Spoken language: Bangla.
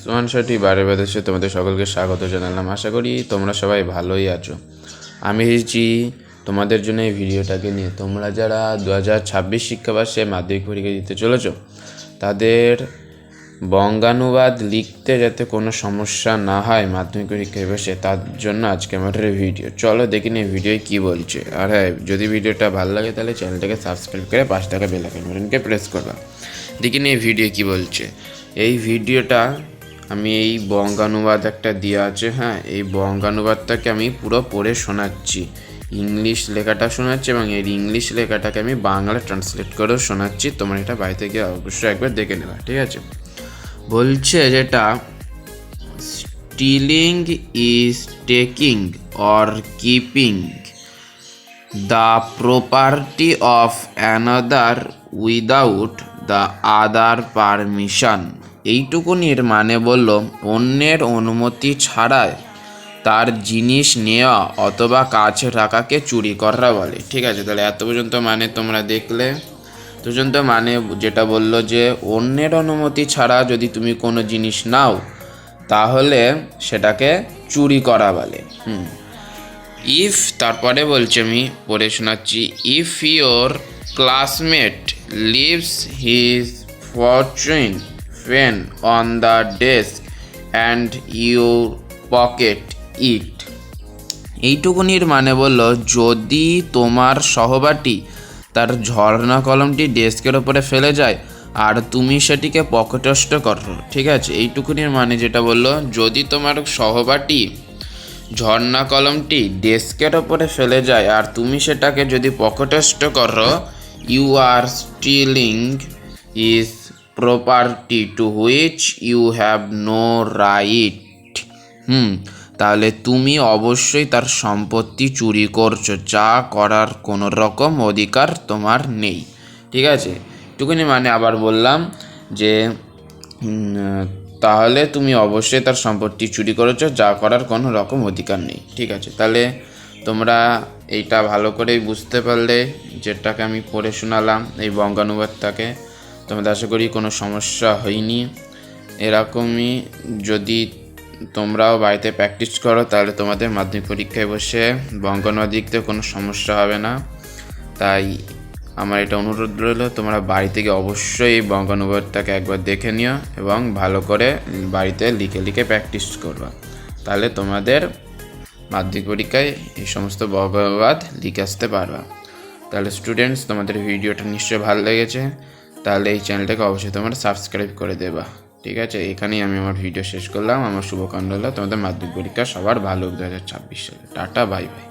সুমান সাটি বারে বাদেশে তোমাদের সকলকে স্বাগত জানালাম। আশা করি তোমরা সবাই ভালোই আছো। আমি এসেছি তোমাদের জন্য এই ভিডিওটাকে নিয়ে। তোমরা যারা দু হাজার ছাব্বিশ শিক্ষাবর্ষে মাধ্যমিক পরীক্ষা দিতে চলেছো, তাদের বঙ্গানুবাদ লিখতে যাতে কোনো সমস্যা না হয় মাধ্যমিক পরীক্ষায় বসে তার জন্য আজকে আমাদের ভিডিও। চলো দেখি নি ভিডিও কী বলছে। আর হ্যাঁ যদি ভিডিওটা ভালো লাগে তাহলে চ্যানেলটাকে সাবস্ক্রাইব করে পাঁচ টাকা বেলাকেন বাটনকে প্রেস করবা। দেখি নি এই ভিডিও কী বলছে। এই ভিডিওটা আমি এই বঙ্গানুবাদ একটা দেওয়া আছে হ্যাঁ এই বঙ্গানুবাদটাকে আমি পুরো পড়ে শোনাচ্ছি। ইংলিশ লেখাটা শোনাচ্ছি এবং এর ইংলিশ লেখাটাকে আমি বাংলা ট্রান্সলেট করেও শোনাচ্ছি। তোমরা এটা বাড়িতে গিয়ে অবশ্যই একবার দেখে নেবা, ঠিক আছে? বলছে যেটা stealing is taking or keeping the property of another without the other permission এইটুকুনির মানে বলল, অন্যের অনুমতি ছাড়াই তার জিনিস নেওয়া অথবা কাছে রাখাকে চুরি করা বলে। ঠিক আছে, তাহলে এত পর্যন্ত মানে তোমরা দেখলে। পর্যন্ত মানে যেটা বলল যে, অন্যের অনুমতি ছাড়া যদি তুমি কোনো জিনিস নাও, তাহলে সেটাকে চুরি করা বলে। হুম। ইফ তারপরে বলছি আমি, পড়ে শোনাচ্ছি। If your classmate leaves his fortune pen on the desk and you pocket it এইটুকুনির মানে বলল, যদি তোমার সহপাঠী তার ঝর্ণা কলমটি ডেস্কের ওপরে ফেলে যায় আর তুমি সেটিকে পকেটস্থ করো। ঠিক আছে, এইটুকুনির মানে যেটা বলল, যদি তোমার সহপাঠী ঝর্ণা কলমটি ডেস্কের ওপরে ফেলে যায় আর তুমি সেটাকে যদি পকেটস্থ করো you are stealing is property to which you have no right hmm, তাহলে তুমি অবশ্যই তার সম্পত্তি চুরি করছ, যা করার কোনো রকম অধিকার তোমার নেই। ঠিক আছে? টুকুনি মানে আবার বললাম যে তাহলে তুমি অবশ্যই তার সম্পত্তি চুরি করেছ, যা করার কোনো রকম অধিকার নেই। ঠিক আছে? তাহলে তোমরা এইটা ভালো করেই বুঝতে পারলে যেটাকে আমি পড়ে শোনালাম, এই বঙ্গানুবাদটাকে। তোমাদের আশা করি কোনো সমস্যা হয়নি। এরকমই যদি তোমরাও বাড়িতে প্র্যাকটিস করো, তাহলে তোমাদের মাধ্যমিক পরীক্ষায় বসে বঙ্গানুবাদ লিখতে কোনো সমস্যা হবে না। তাই আমার এটা অনুরোধ রইল, তোমরা বাড়ি থেকে অবশ্যই এই বঙ্গানুবাদটাকে একবার দেখে নিও এবং ভালো করে বাড়িতে লিখে লিখে প্র্যাকটিস করবা। তাহলে তোমাদের মাধ্যমিক পরীক্ষায় এই সমস্ত বহবাদ লিখে আসতে পারবা। তাহলে স্টুডেন্টস তোমাদের ভিডিওটা নিশ্চয়ই ভালো লেগেছে। তাহলে এই চ্যানেলটাকে অবশ্যই তোমরা সাবস্ক্রাইব করে দেবা। ঠিক আছে? এখানেই আমি আমার ভিডিও শেষ করলাম। আমার শুভকামনা হলো তোমাদের মাধ্যমিক পরীক্ষা সবার ভালো হোক দু হাজার ছাব্বিশ সালে। Tata bye bye